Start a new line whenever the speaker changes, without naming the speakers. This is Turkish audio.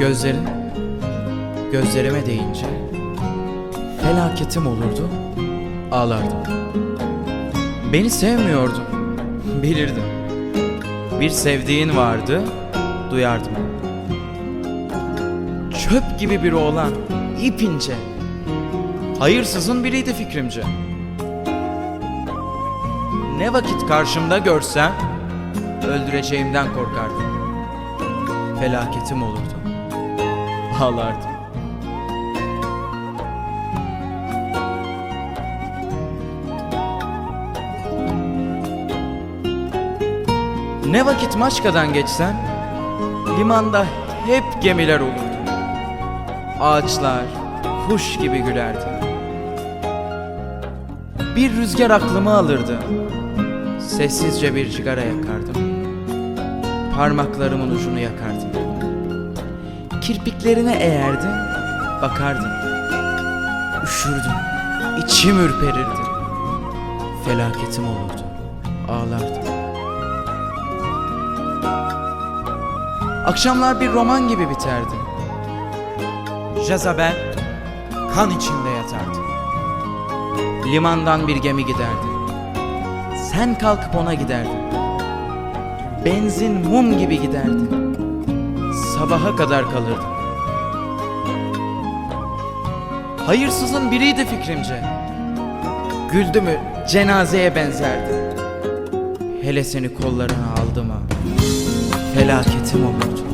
Gözlerin gözlerime değince felaketim olurdu, ağlardım. Beni sevmiyordun, bilirdim. Bir sevdiğin vardı, duyardım. Çöp gibi bir oğlan, ip ince. Hayırsızın biriydi fikrimce. Ne vakit karşımda görsem, öldüreceğimden korkardım. Felaketim olurdu ağlardım. Ne vakit Maçka'dan geçsen, limanda hep gemiler olurdu. Ağaçlar kuş gibi gülerdi. Bir rüzgar aklımı alırdı. Sessizce bir sigara yakardım. Parmaklarımın ucunu yakardım. Kirpiklerine eğerdim, bakardım. Üşürdüm, içim ürperirdi. Felaketim olurdu, ağlardım. Akşamlar bir roman gibi biterdi. Jezabel kan içinde yatardı. Limandan bir gemi giderdi. Sen kalkıp ona giderdin. Benzin mum gibi giderdi sabaha kadar kalırdı. Hayırsızın biriydi fikrimce. Güldü mü cenazeye benzerdi. Hele seni kollarına aldı mı felaketim olurdu.